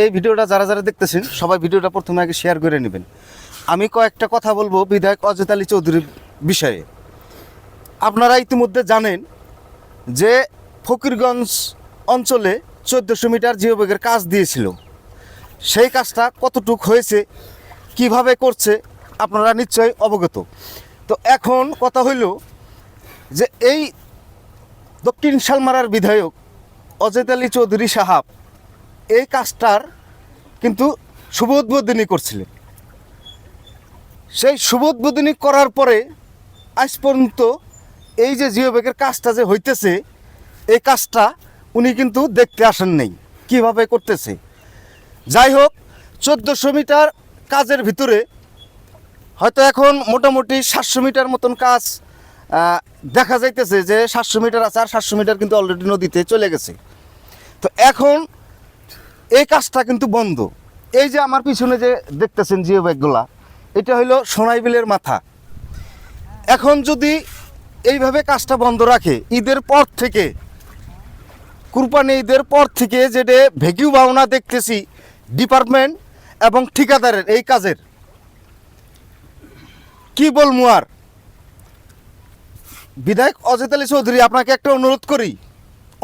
এই ভিডিওটা যারা যারা দেখতেছেন, সবাই ভিডিওটা প্রথমে আগে শেয়ার করে নেবেন। আমি কয়েকটা কথা বলব বিধায়ক অজিত আলী চৌধুরীর বিষয়ে। আপনারা ইতিমধ্যে জানেন যে ফকিরগঞ্জ অঞ্চলে চোদ্দোশো মিটার জিওবেগের কাজ দিয়েছিল। সেই কাজটা কতটুক হয়েছে, কীভাবে করছে, আপনারা নিশ্চয়ই অবগত। তো এখন কথা হইল যে এই দক্ষিণ শালমারার বিধায়ক অজয় আলী চৌধুরী সাহাব এই কাজটার কিন্তু শুভ উদ্বোধনী করছিলেন। সেই শুভ উদ্বোধনী করার পরে আজ পর্যন্ত এই যে জিও ব্যাগের কাজটা যে হইতেছে, এই কাজটা উনি কিন্তু দেখতে আসেন নেই। কীভাবে করতেছে? যাই হোক, চোদ্দোশো মিটার কাজের ভিতরে হয়তো এখন মোটামুটি সাতশো মিটার মতন কাজ দেখা যাইতেছে যে সাতশো মিটার আছে আর সাতশো মিটার কিন্তু অলরেডি নদীতে চলে গেছে। তো এখন এই কাজটা কিন্তু বন্ধ। এই যে আমার পিছনে যে দেখতেছেন জিও ব্যাগগুলা, এটা হলো সোনাইবিলের মাথা। এখন যদি এইভাবে কাজটা বন্ধ রাখে, ঈদের পর থেকে, কুরবানি ঈদের পর থেকে যেটা ভেকিউ ভাবনা দেখতেছি, ডিপার্টমেন্ট এবং ঠিকাদারের এই কাজের, কি বলব আর? বিধায়ক অজিত আলী চৌধুরী, আপনাকে একটা অনুরোধ করি।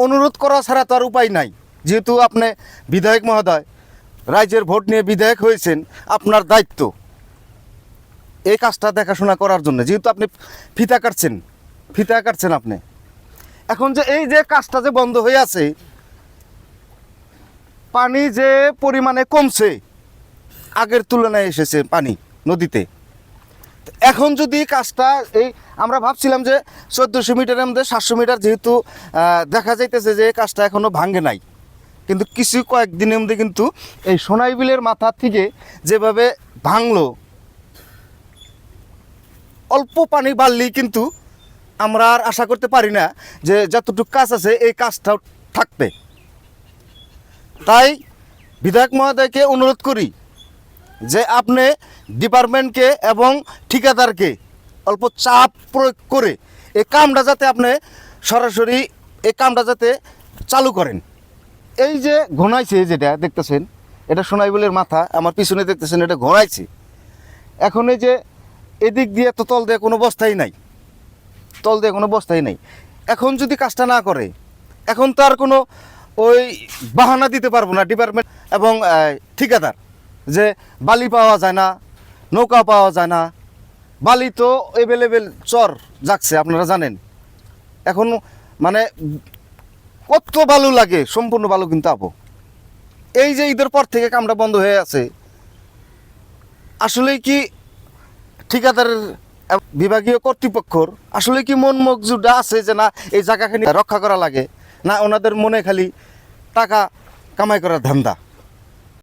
অনুরোধ করা ছাড়া তো আর উপায় নাই। যেহেতু আপনি বিধায়ক মহোদয়, রাজ্যের ভোট নিয়ে বিধায়ক হয়েছেন, আপনার দায়িত্ব এই কাজটা দেখাশোনা করার জন্য। যেহেতু আপনি ফিতা কাটছেন ফিতা কাটছেন আপনি। এখন যে এই যে কাজটা যে বন্ধ হয়ে আছে, পানি যে পরিমাণে কমছে, আগের তুলনায় এসেছে পানি নদীতে। এখন যদি কাজটা এই আমরা ভাবছিলাম যে চোদ্দোশো মিটারের মধ্যে সাতশো মিটার যেহেতু দেখা যাইতেছে যে কাজটা এখনও ভাঙে নাই। কিন্তু কিছু কয়েকদিনের মধ্যে কিন্তু এই সোনাইবিলের মাথা থেকে যেভাবে ভাঙলো, অল্প পানি বাড়লেই কিন্তু আমরা আর আশা করতে পারি না যে যতটুকু কাজ আছে এই কাজটাও থাকবে। তাই বিধায়ক মহোদয়কে অনুরোধ করি যে আপনি ডিপার্টমেন্টকে এবং ঠিকাদারকে অল্প চাপ প্রয়োগ করে এই কামটা যাতে আপনি সরাসরি এই কামটা যাতে চালু করেন। এই যে ঘনাইছে যেটা দেখতেছেন, এটা সোনাইবুলের মাথা, আমার পিছনে দেখতেছেন এটা ঘনাইছে এখন এই যে এদিক দিয়ে তো তল দিয়ে কোনো বস্তাই নাই। তল দিয়ে কোনো বস্তাই নাই। এখন যদি কাজটা না করে, এখন তো আর কোনো ওই বাহানা দিতে পারব না ডিপার্টমেন্ট এবং ঠিকাদার, যে বালি পাওয়া যায় না, নৌকা পাওয়া যায় না। বালি তো অ্যাভেলেবেল চর যাচ্ছে আপনারা জানেন। এখন মানে কত ভালো লাগে, সম্পূর্ণ ভালো কিন্তু আপো। এই যে ঈদের পর থেকে কামটা বন্ধ হয়ে আছে আসলে কি ঠিকাদারের বিভাগীয় কর্তৃপক্ষর আসলে কি মন মগজুটা আছে যে না, এই জায়গাখানি রক্ষা করা লাগে, না ওনাদের মনে খালি টাকা কামাই করার ধান্দা?